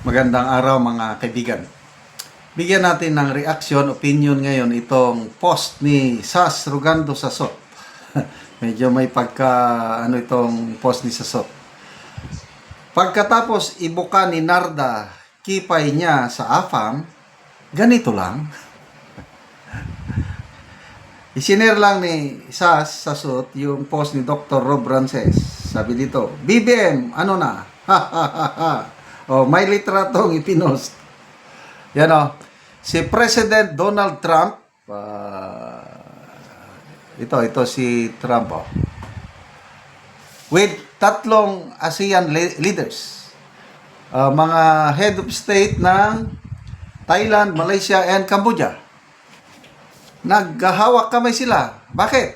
Magandang araw mga kaibigan. Bigyan natin ng reaction, opinion ngayon itong post ni Sas Rugando Sasot. Medyo may pagka ano itong post ni Sasot. Pagkatapos ibuka ni Narda kipay niya sa AFAM, ganito lang. Isinare lang ni Sas Sasot yung post ni Dr. Rob Rances. Sabi dito, BBM, ano na? Ha ha ha ha. Oh, may litratong ipinost. Yan o. Si President Donald Trump, ah, ito, ito si Trump oh. With tatlong ASEAN le- leaders. Ah, mga head of state ng Thailand, Malaysia, and Cambodia. Naghahawak kamay sila. Bakit?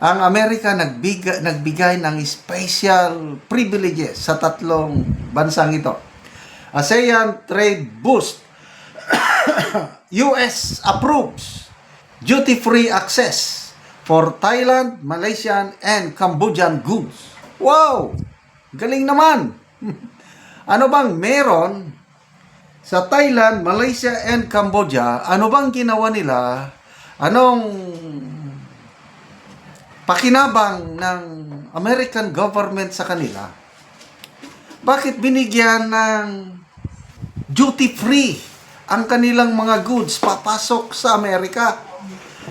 Ang Amerika nagbigay, nagbigay ng special privileges sa tatlong bansang ito. ASEAN Trade Boost. US approves duty-free access for Thailand, Malaysian, and Cambodian goods. Wow! Galing naman! ano bang meron sa Thailand, Malaysia, and Cambodia? Ano bang ginawa nila? Anong pakinabang ng American government sa kanila, bakit binigyan ng duty free ang kanilang mga goods papasok sa Amerika?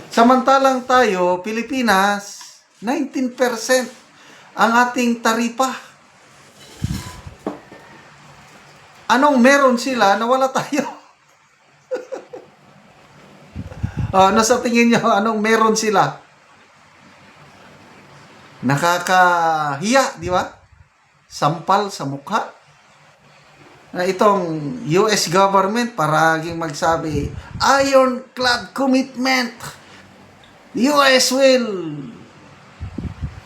Samantalang tayo, Pilipinas, 19% ang ating taripa. Anong meron sila na wala tayo? ano sa tingin nyo? Anong meron sila? Nakakahiya, di ba? Sampal sa mukha. Na itong US government paraging magsabi, ironclad commitment. The US will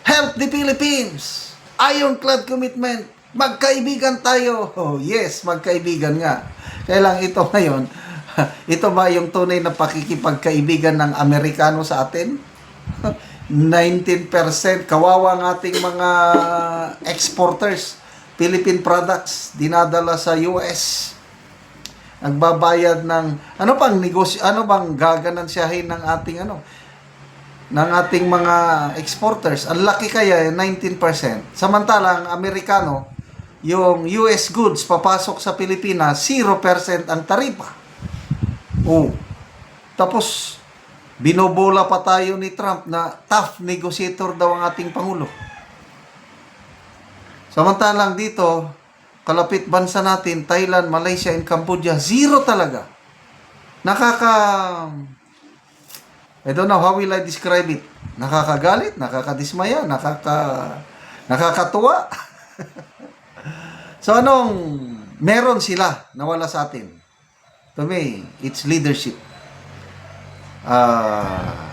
help the Philippines. Ironclad commitment. Magkaibigan tayo. Oh, yes, magkaibigan nga. Kaya ito ngayon, ito ba yung tunay na pakikipagkaibigan ng Amerikano sa atin? 19% kawawa ang ating mga exporters. Philippine products dinadala sa US nagbabayad ng ano pang negosyo ano bang gaganansyahin ng ating ano ng ating mga exporters? Ang laki kaya 19% samantalang Amerikano yung US goods papasok sa Pilipinas 0% ang taripa oh. Tapos Binobola pa tayo ni Trump na tough negotiator daw ang ating Pangulo. Samantalang dito, kalapit bansa natin, Thailand, Malaysia, and Cambodia, zero talaga. Nakaka... I don't know how will I describe it. Nakakagalit, nakakadismaya, nakaka... Nakakatuwa. so anong meron sila na wala sa atin? To me, it's leadership ah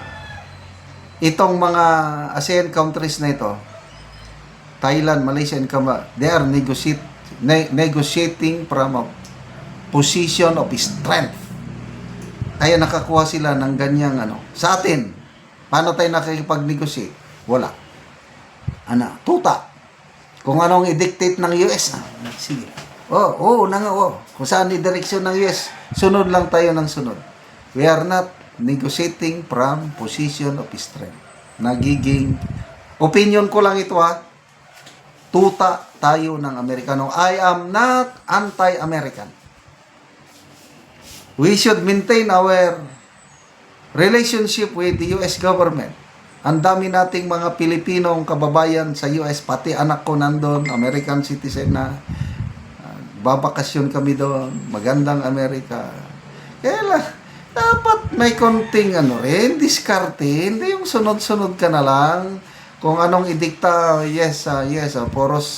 itong mga ASEAN countries na ito, Thailand, Malaysia, and Cambodia, they are negotiate, ne- negotiating from a position of strength. Kaya nakakuha sila ng ganyang ano. Sa atin, paano tayo nakikipag-negotiate? Wala. Ana, tuta. Kung anong i-dictate ng US, ah, sige. Oh, oh, nang oh. Kung saan i-direksyon ng US, sunod lang tayo ng sunod. We are not negotiating from position of strength. Nagiging, opinion ko lang ito ha, tuta tayo ng Amerikano. I am not anti-American. We should maintain our relationship with the US government. Ang dami nating mga Pilipinong kababayan sa US, pati anak ko nandun, American citizen na, uh, babakasyon kami doon, magandang Amerika. Kaya lang, dapat may konting ano rin, diskarte, hindi yung sunod-sunod ka na lang. Kung anong idikta, yes, ah, yes, ah, poros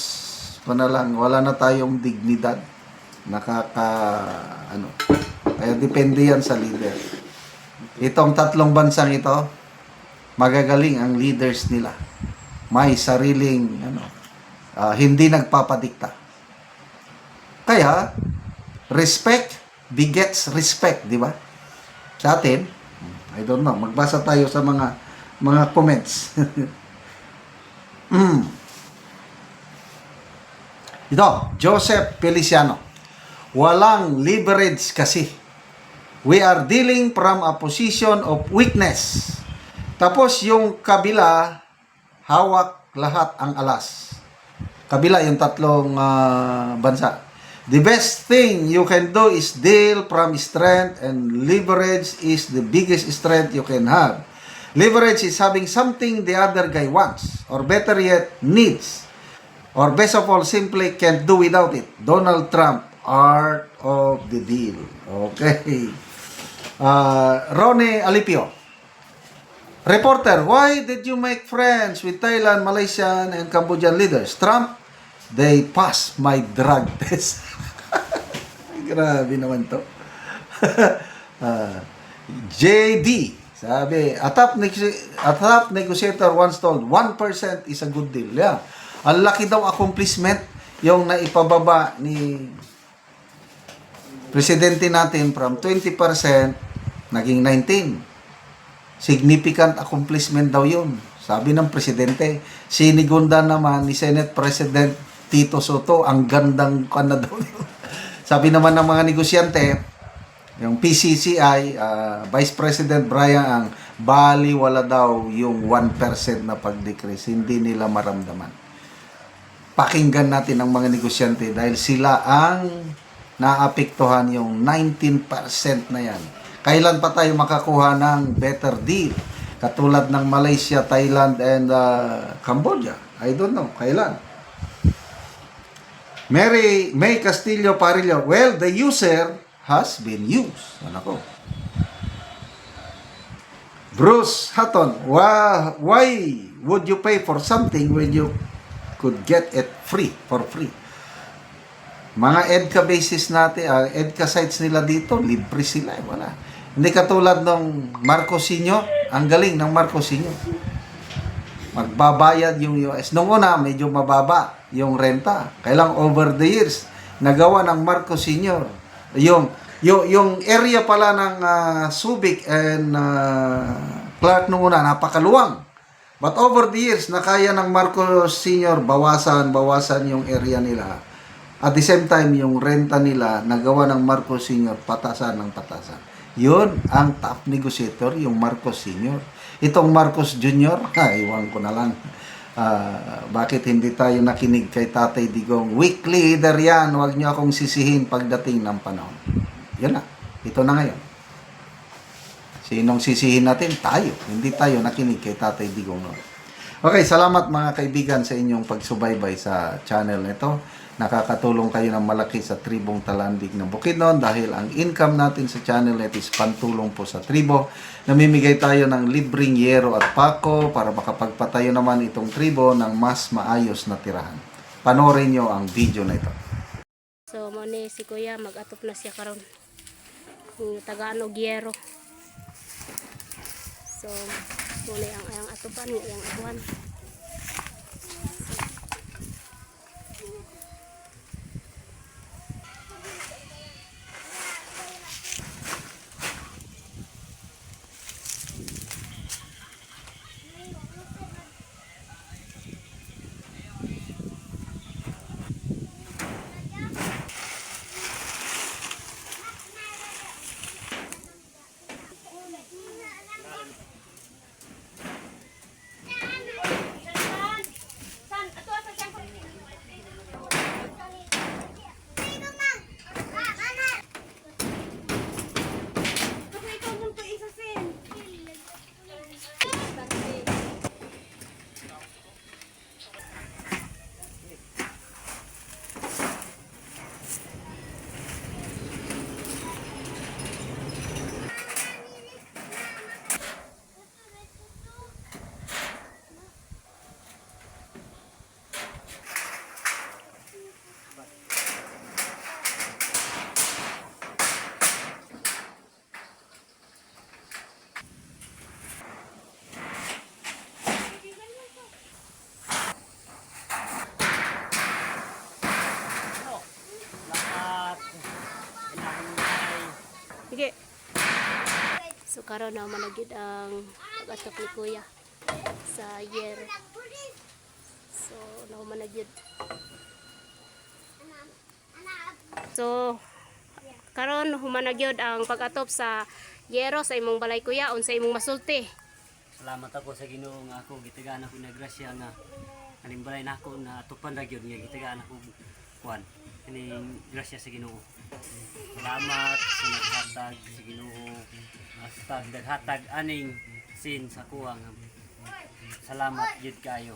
ko na lang, wala na tayong dignidad. Nakaka, ano, kaya depende yan sa leader. Itong tatlong bansang ito, magagaling ang leaders nila. May sariling, ano, ah, hindi nagpapadikta. Kaya, respect begets respect, di ba? Sa atin, I don't know, magbasa tayo sa mga mga comments. mm. Ito, Joseph Feliciano. Walang leverage kasi. We are dealing from a position of weakness. Tapos yung kabila, hawak lahat ang alas. Kabila yung tatlong ah, bansa. The best thing you can do is deal from strength and leverage is the biggest strength you can have. Leverage is having something the other guy wants or better yet needs or best of all simply can't do without it. Donald Trump, art of the deal. Okay. Uh, Ronnie Alipio. Reporter, why did you make friends with Thailand, Malaysian, and Cambodian leaders? Trump, they passed my drug test. Grabe naman to. Ah, JD, sabi, a top, a top negotiator once told, 1% is a good deal. Yeah. Ang laki daw accomplishment yung naipababa ni presidente natin from 20% naging 19. Significant accomplishment daw yun. Sabi ng presidente. Sinigunda naman ni Senate President Tito Soto, ang gandang kana daw yun. Sabi naman ng mga negosyante, yung PCCI, ah, Vice President Brian Ang, bali wala daw yung 1% na pag-decrease. Hindi nila maramdaman. Pakinggan natin ang mga negosyante dahil sila ang naapektuhan yung 19% na yan. Kailan pa tayo makakuha ng better deal? Katulad ng Malaysia, Thailand, and ah, Cambodia. I don't know. Kailan? Mary May Castillo Parillo. Well, the user has been used. Ano ko? Bruce Hatton. Why, why would you pay for something when you could get it free, for free? Mga EDCA basis natin, ah, EDCA sites nila dito, libre sila. Eh, wala. Hindi katulad ng Marcosinho. Ang galing ng Marcosinho magbabayad yung US. Nung una, medyo mababa yung renta. Kailang over the years, nagawa ng Marcos Sr. Yung, yung, yung area pala ng ah, Subic and ah, Clark nung una, napakaluwang. But over the years, nakaya ng Marcos Sr. bawasan, bawasan yung area nila. At the same time, yung renta nila, nagawa ng Marcos Sr. patasan ng patasan. Yun ang top negotiator, yung Marcos Sr. Itong Marcos Jr., ha, iwan ko na lang. Ah, bakit hindi tayo nakinig kay Tatay Digong? Weak leader yan, huwag niyo akong sisihin pagdating ng panahon. Yan na, ito na ngayon. Sinong sisihin natin? Tayo. Hindi tayo nakinig kay Tatay Digong. noon. Okay, salamat mga kaibigan sa inyong pagsubaybay sa channel nito. Nakakatulong kayo ng malaki sa tribong talandig ng Bukidnon dahil ang income natin sa channel nito is pantulong po sa tribo. Namimigay tayo ng libreng yero at pako para makapagpatayo naman itong tribo ng mas maayos na tirahan. Panorin nyo ang video na ito. So mo si Kuya mag-atop na siya karon. Yung Tagalog Yero. So mo ni ang ang atupan ang atuan. So karon na managid ang pag-atop ni Kuya sa Yero. So na managid. So karon humanag yun ang pag-atop sa yero sa imong balay kuya unsa imong masulti. Salamat ako sa Ginoo nga ako gitagaan ako na grasya nga halimbalay na ako na tupan ra gyud nga gitagaan ako kuan. Ini grasya sa Ginoo. Salamat sa naghatag sa Ginoo. Hasta naghatag aning sin sa kuwang. Salamat gyud kayo.